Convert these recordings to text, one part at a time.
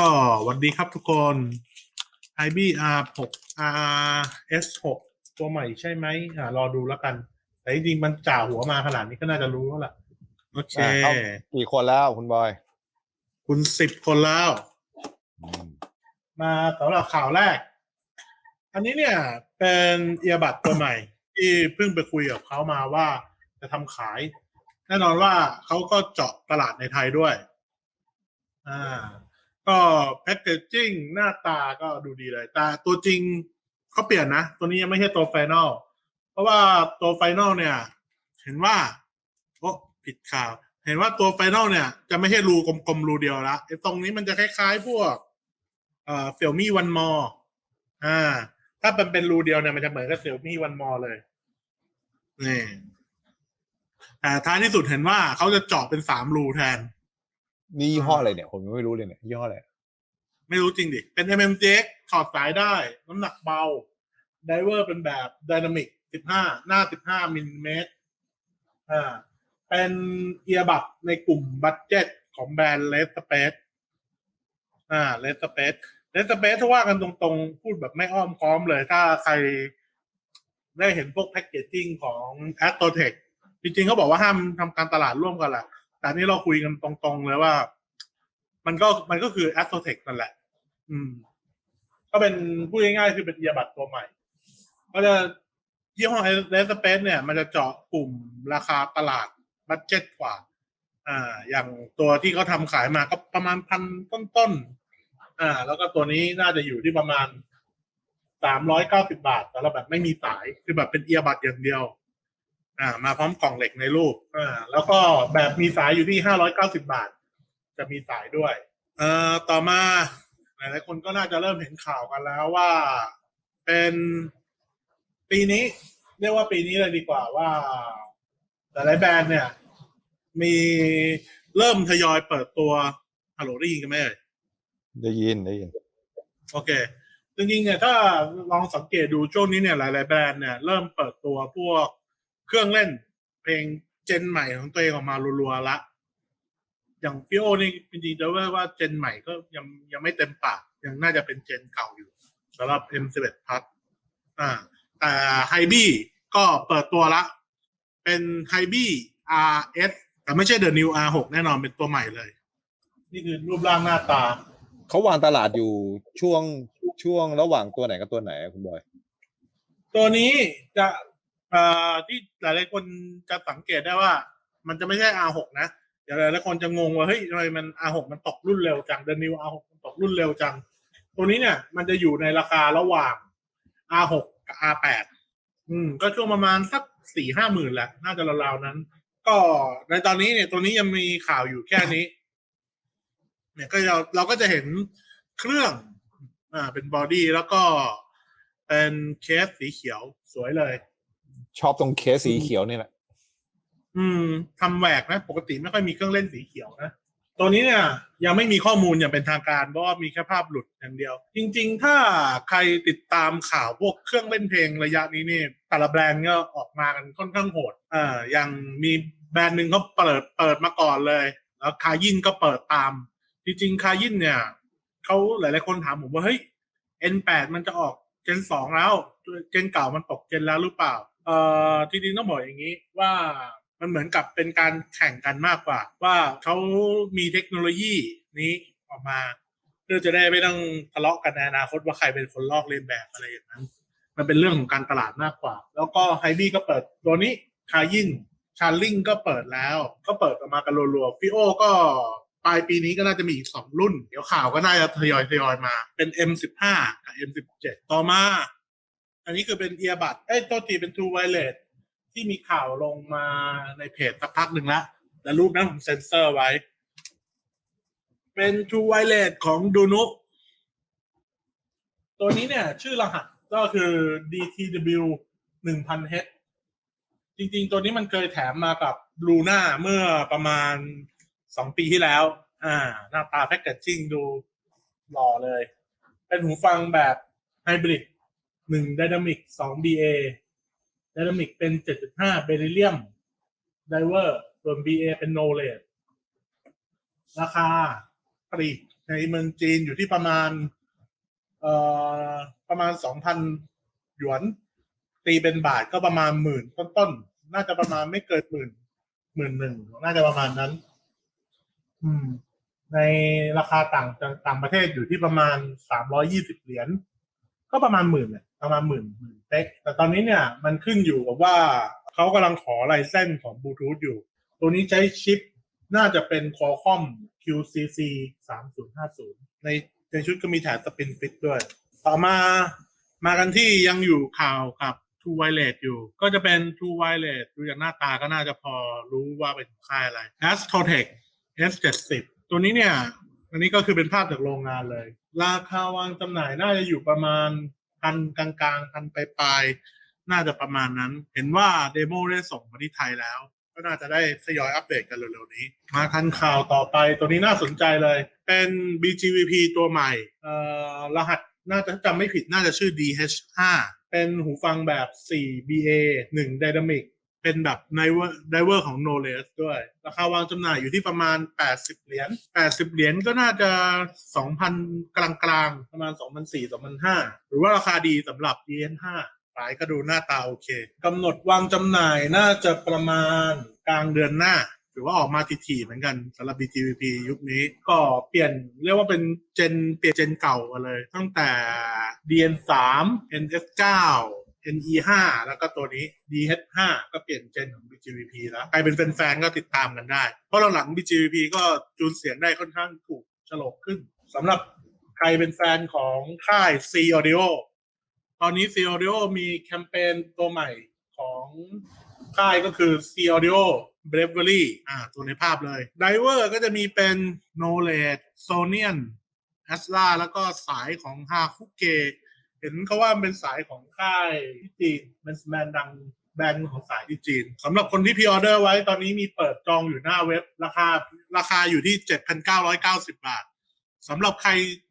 ก็หวันดีครับทุกคน IBR 6 RS 6ตัวใหม่ใช่ไหมอ่ารอดูแล้วกัน แต่จริงๆมันจ่าหัวมาขนาดนี้ก็น่าจะรู้แล้วล่ะ โอเคอ่าครับกี่คนแล้วคุณบอย คุณสิบคนแล้ว มาสำหรับข่าวแรก อันนี้เนี่ย เป็นเอียบัตตัวใหม่ ที่เพิ่งไปคุยกับเขามาว่าจะทำขาย แน่นอนว่าเขาก็เจาะตลาดในไทยด้วย อ่า ก็แพคเกจจิ้งหน้าตาก็ดูดีเลย แต่ตัวจริงเขาเปลี่ยนนะ ตัวนี้ยังไม่ใช่ตัวไฟนอลเพราะว่าตัวไฟนอลเนี่ย เห็นว่าโอ้ผิดข่าว เห็นว่าตัวไฟนอลเนี่ย จะไม่ใช่รูกลมๆรูเดียวละไอ้ตรงนี้มันจะคล้ายๆพวกเอ่อเสี่ยวมี่วันมออ่า ถ้าเป็นเป็นรูเดียวเนี่ยมันจะเหมือนกับเสี่ยวมี่วันมอเลยนี่แต่ท้ายที่สุดเห็นว่าเขาจะเจาะเป็นสามรูแทน นี่ยี่ห้ออะไรเนี่ย ผมยังไม่รู้เลยเนี่ยยี่ห้ออะไรไม่รู้จริงดิ เป็น MMJX ถอดสายได้ น้ำหนักเบา ไดเวอร์เป็นแบบไดนามิก15 หน้า 15มิลลิเมตรอ่า เป็นเอียบัตในกลุ่มบัตเจ็ตของแบรนด์เลสสเปซอ่าเลสสเปซเลสสเปซถ้าว่ากันตรงๆ พูดแบบไม่อ้อมค้อมเลย ถ้าใครได้เห็นพวกแพ็กเกจจิ้งของ a s t r o t e c h จริงๆเขาบอกว่าห้ามทำการตลาดร่วมกันแหละแต่ อันนี้เราคุยกันตรงๆเลยว่า มันก็มันก็คือ a s t r o t e c นั่นแหละ อืม ก็เป็นพูดง่ายๆคือเป็นเอียบัตตัวใหม่ ก็จะยี่ห้อเลสเปซเนี่ย มันจะเจาะกลุ่มราคาตลาดบัตเจ็ตกว่า อ่า อย่างตัวที่เขาทำขายมาก็ประมาณพันต้นๆอ่า แล้วก็ตัวนี้น่าจะอยู่ที่ประมาณสามร้อยเก้าสิบาทแต่เราแบบไม่มีสายคือแบบเป็นเอียบัตอย่างเดียว อ่า มาพร้อมกล่องเหล็กในรูปอ่าแล้วก็แบบมีสายอยู่ที่ห้าร้อยเก้าสิบาท จะมีสายด้วยเอ่อต่อมาหลายๆคนก็น่าจะเริ่มเห็นข่าวกันแล้วว่า เป็นปีนี้เรียกว่าปีนี้เลยดีกว่าว่า หลายๆแบรนด์เนี่ย มีเริ่มทยอยเปิดตัวฮัลโหลได้ยินกันไหมเอ่ยได้ยินได้ยิน โอเค จริงๆเนี่ยถ้าลองสังเกตดูช่วงนี้เนี่ยหลาย ๆ แบรนด์เนี่ยเริ่มเปิดตัวพวก เครื่องเล่นเพลงเจนใหม่ของตัวเองออกมารัวๆละอย่างฟิโอนี่จริงๆจะว่าว่าเจนใหม่ก็ยังยังไม่เต็มปาก ยังน่าจะเป็นเจนเก่าอยู่สำหรับ M11 Plus อ่าแต่ไฮบี้ก็เปิดตัวละ เป็นไฮบี้ RS แต่ไม่ใช่ The New R6 แน่นอนเป็นตัวใหม่เลย นี่คือรูปร่างหน้าตา เขาวางตลาดอยู่ช่วงช่วงระหว่างตัวไหนกับตัวไหนอะคุณบอย ตัวนี้จะ เอ่อที่หลายๆคนจะสังเกตได้ว่า มันจะไม่ใช่ R6 นะเดี๋ยวหลายๆคนจะงงว่าเฮ้ยทำไมมัน R6 มันตกรุ่นเร็วจัง The New R6 มันตกรุ่นเร็วจัง ตัวนี้เนี่ย มันจะอยู่ในราคาระหว่าง R6 กับ R8 อืม ก็ช่วงประมาณสักสี่ห้าหมื่นแหละ น่าจะราวๆนั้น ก็ในตอนนี้เนี่ย ตัวนี้ยังมีข่าวอยู่แค่นี้ เนี่ยก็เราเราก็จะเห็นเครื่อง อ่า เป็นบอดี้แล้วก็เป็นเคสสีเขียวสวยเลย ชอบตรงเคสสีเขียวนี่แหละ อืมทำแหวกนะ ปกติไม่ค่อยมีเครื่องเล่นสีเขียวนะตัวนี้เนี่ยยังไม่มีข้อมูลอย่างเป็นทางการเพราะว่ามีแค่ภาพหลุดอย่างเดียว จริง ๆ ถ้าใครติดตามข่าวพวกเครื่องเล่นเพลงระยะนี้นี่แต่ละแบรนด์ก็ออกมากันค่อนข้างโหดอ่าอย่างมีแบรนด์หนึ่งเขาเปิดเปิดมาก่อนเลย แล้วคายินก็เปิดตาม จริงๆคายินเนี่ยเขาหลายๆคนถามผมว่าเฮ้ย N8 มันจะออกเจนสองแล้ว เจนเก่ามันตกเจนแล้วหรือเปล่า เอ่อจริงๆต้องบอกอย่างนี้ว่ามันเหมือนกับเป็นการแข่งกันมากกว่า ว่าเขามีเทคโนโลยีนี้ออกมา เพื่อจะได้ไม่ต้องทะเลาะกันในอนาคตว่าใครเป็นคนลอกเลียนแบบอะไรอย่างนั้นมันเป็นเรื่องของการตลาดมากกว่า แล้วก็ไฮบี้ก็เปิดตัวนี้คายินชาร์ลิงก็เปิดแล้ว ก็เปิดออกมากันรัวๆฟิโอก็ปลายปีนี้ก็น่าจะมีอีกสองรุ่น เดี๋ยวข่าวก็น่าจะทยอยทยอยมาเป็น M15 กับ M17 ต่อมา อันนี้คือเป็นเอียบัตเอ้ยตัวทีเป็น True Wireless ที่มีข่าวลงมาในเพจสักพักหนึ่งละแต่รูปนั้นผมเซ็นเซอร์ไว้ เป็น True Wireless ของดูนุตัวนี้เนี่ย ชื่อรหัสก็คือ DTW 1000H จริง ๆ ตัวนี้มันเคยแถมมากับ Luna เมื่อประมาณสองปีที่แล้ว อ่า หน้าตาแพ็กเกจจิ้งดูหล่อเลย เป็นหูฟังแบบไฮบริด หนึ่งไดนามิกสอง BA ไดนามิกเป็น7.5เบริเลียมไดเวอร์ส่วน BA เป็นโนเลดราคาปรีกในในเมืองจีนอยู่ที่ประมาณ เอ่อประมาณสองพันหยวน ตีเป็นบาทก็ประมาณหมื่นต้นๆ น่าจะประมาณไม่เกินหมื่นหมื่นหนึ่งน่าจะประมาณนั้น อืม ในราคาต่างต่างประเทศอยู่ที่ประมาณสามร้อยี่สิบเหรียญก็ประมาณหมื่นเนี่ย ประมาณหมื่นหมื่นเต็กแต่ตอนนี้เนี่ยมันขึ้นอยู่กับว่าเขากำลังขอลายเส้นของบลูทูธอยู่ ตัวนี้ใช้ชิปน่าจะเป็น Qualcomm QCC 3050 ในในชุดก็มีแถบสปินฟิตด้วย ต่อมามากันที่ยังอยู่ข่าวกับ True Wireless อยู่ ก็จะเป็น True Wireless ดูจากหน้าตาก็น่าจะพอรู้ว่าเป็นค่ายอะไร Astrotech S70 ตัวนี้เนี่ย อันนี้ก็คือเป็นภาพจากโรงงานเลย ราคาวางจำหน่ายน่าจะอยู่ประมาณ พันกลางๆพันปลายๆน่าจะประมาณนั้น เห็นว่าเดโมได้ส่งมาที่ไทยแล้ว ก็น่าจะได้ทยอยอัปเดตกันเร็วๆนี้ มาคันข่าวต่อไปตัวนี้น่าสนใจเลย เป็น BGVP ตัวใหม่เอ่อรหัสน่าจะจำไม่ผิดน่าจะชื่อ DH5 เป็นหูฟังแบบ 4BA 1 Dynamic เป็นแบบไดเวอร์ไดเวอร์ของ Knowledge ด้วย ราคาวางจำหน่ายอยู่ที่ประมาณ 80 เหรียญ 80 เหรียญก็น่าจะ 2,000 กลางๆ ประมาณ 2,400 2,500 หรือว่าราคาดีสำหรับ DN5 ขายก็ดูหน้าตาโอเคกำหนดวางจำหน่ายน่าจะประมาณกลางเดือนหน้าถือว่าออกมาทีๆเหมือนกันสำหรับ BGVP ยุคนี้ก็เปลี่ยนเรียกว่าเป็นเจนเปลี่ยนเจนเก่ากันเลย ตั้งแต่ DN3 NS9 NE5 แล้วก็ตัวนี้ DH5 ก็เปลี่ยนเจนของ BGVP แล้วใครเป็นแฟนๆก็ติดตามกันได้ เพราะหลังๆ BGVP ก็จูนเสียงได้ค่อนข้างถูกฉลกขึ้นสำหรับใครเป็นแฟนของค่าย C Audio ตอนนี้ C Audio มีแคมเปญตัวใหม่ของค่ายก็คือ C Audio Bravery อ่าตัวในภาพเลย Diver ก็จะมีเป็น Knowledge Sonian a s l a แล้วก็สายของ h a k u k e เห็นเขาว่าเป็นสายของค่ายที่จีนเป็นแบรนด์ดังแบรนด์ของสายที่จีนสำหรับคนที่พิออเดอร์ไว้ตอนนี้มีเปิดจองอยู่หน้าเว็บราคาราคาอยู่ที่ 7,990 บาทสำหรับใคร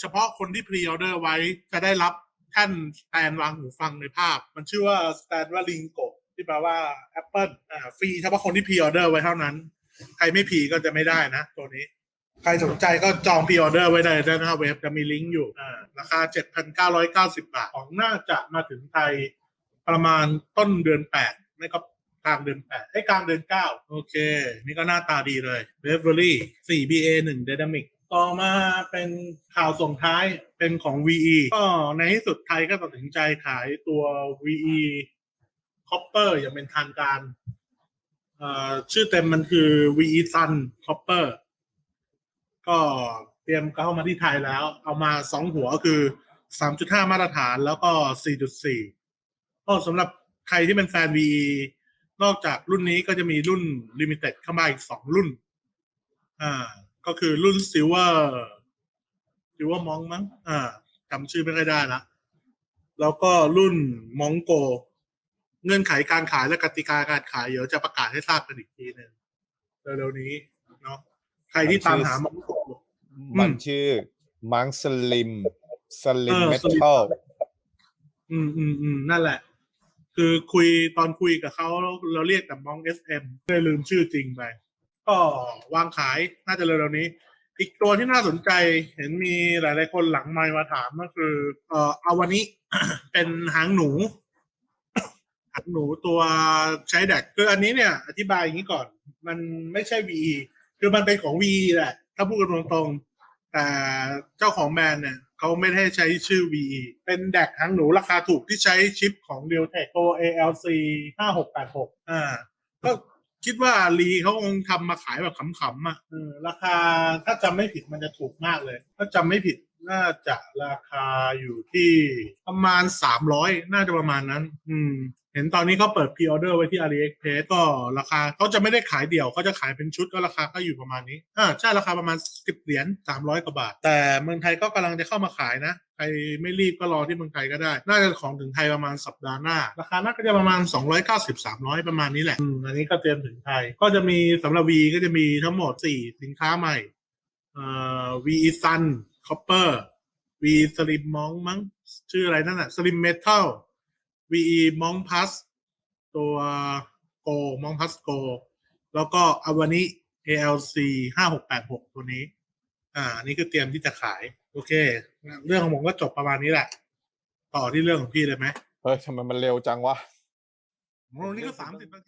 เฉพาะคนที่พรีออเดอร์ไว้จะได้รับแท่นสแตนวางหูฟังในภาพ มันชื่อว่าสแตนว่าลิงโกที่แปลว่า Apple อ่าฟรีเฉพาะคนที่พรีออเดอร์ไว้เท่านั้น ใครไม่พรีก็จะไม่ได้นะ ตัวนี้ ใครสนใจก็จองพรีออเดอร์ไว้ได้ด้นะครับเว็บจะมีลิงก์อยู่อ่าราคา 7,990 บาท ของน่าจะมาถึงไทยประมาณต้นเดือน 8 ไม่ก็กลางเดือน8ไอ้ยกลางเดือน 9 โอเค นี่ก็หน้าตาดีเลย Beverly 4BA 1 Dynamic ต่อมาเป็นข่าวส่งท้ายเป็นของ VE ก็ในที่สุดไทยก็ตัดสินใจขายตัว VE Copper อย่างเป็นทางการอ่อชื่อเต็มมันคือ VE Sun Copper ก็เตรียมเข้ามาที่ไทยแล้ว เอามาสองหัวคือ3.5มจุดห้ามาตรฐานแล้วก็4.4ก็สำหรับใครที่เป็นแฟน VE นอกจากรุ่นนี้ก็จะมีรุ่น Limited เข้ามาอีกสองรุ่น อ่า ก็คือรุ่น Silver Silver Monk มั้ง อ่าจำชื่อไม่ค่อยได้ละแล้วก็รุ่น Mongo เงื่อนไขการขายและกติกาการขายเดี๋ยวจะประกาศให้ทราบกันอีกทีหนึ่งเร็วๆนี้เนาะ ใครที่ตามหามองโกมันชื่อมังสลิมสลิมเออเม Slim ทัลอืมอืมอืมนั่นแหละ คือคุยตอนคุยกับเขาเราเรียกแต่มองเอสเอ็มเลยลืมชื่อจริงไป ก็วางขายน่าจะเร็วๆนี้ อีกตัวที่น่าสนใจเห็นมีหลายๆคนหลังไมค์มาถามก็คือเอ่อเอาวันนี้เป็นหางหนูหางหนูตัวใช้แดกคืออันนี้เนี่ย อธิบายอย่างนี้ก่อน มันไม่ใช่ VE คือมันเป็นของวีแหละ ถ้าพูดกันตรงๆแต่เจ้าของแบรนด์เนี่ยเขาไม่ได้ใช้ชื่อวีเป็นแดกหางหนูราคาถูกที่ใช้ชิปของ r e a l t e c h ตัว ALC 5686 อ่า ก็คิดว่าลีเขาคงทำมาขายแบบขำๆอะราคาถ้าจำไม่ผิดมันจะถูกมากเลย ถ้าจำไม่ผิด น่าจะราคาอยู่ที่ประมาณสามร้อยน่าจะประมาณนั้น อืม เห็นตอนนี้เขาเปิดพ r ออเดอร์ไว้ที่ AliExpress ก็ราคาเขาจะไม่ได้ขายเดี่ยวเขาจะขายเป็นชุดก็ราคาก็อยู่ประมาณนี้อ่าใช่ราคาประมาณสิบเหรียญสามร้อยกว่าบาท แต่เมืองไทยก็กำลังจะเข้ามาขายนะใครไม่รีบก็รอที่เมืองไทยก็ได้ น่าจะของถึงไทยประมาณสัปดาห์หน้า ราคาน่าจะประมาณ 290 300 ประมาณนี้แหละ อืม อันนี้ก็เตรียมถึงไทย ก็จะมีสำหรับ V ก็จะมีทั้งหมด 4 สินค้าใหม่ เอ่อ V Sun Copper V Slim Monk มั้งชื่ออะไรนั่นน่ะ Slim Metal VE Monk Plus ตัว Go Monk Plus Go แล้วก็อวานิ ALC 5686ตัวนี้ อ่าอันนี้คือเตรียมที่จะขาย โอเค เรื่องของผมก็จบประมาณนี้แหละ ต่อที่เรื่องของพี่เลยไหมเฮ้ยทำไมมันเร็วจังวะโอ้นี่ก็สามสิบนาที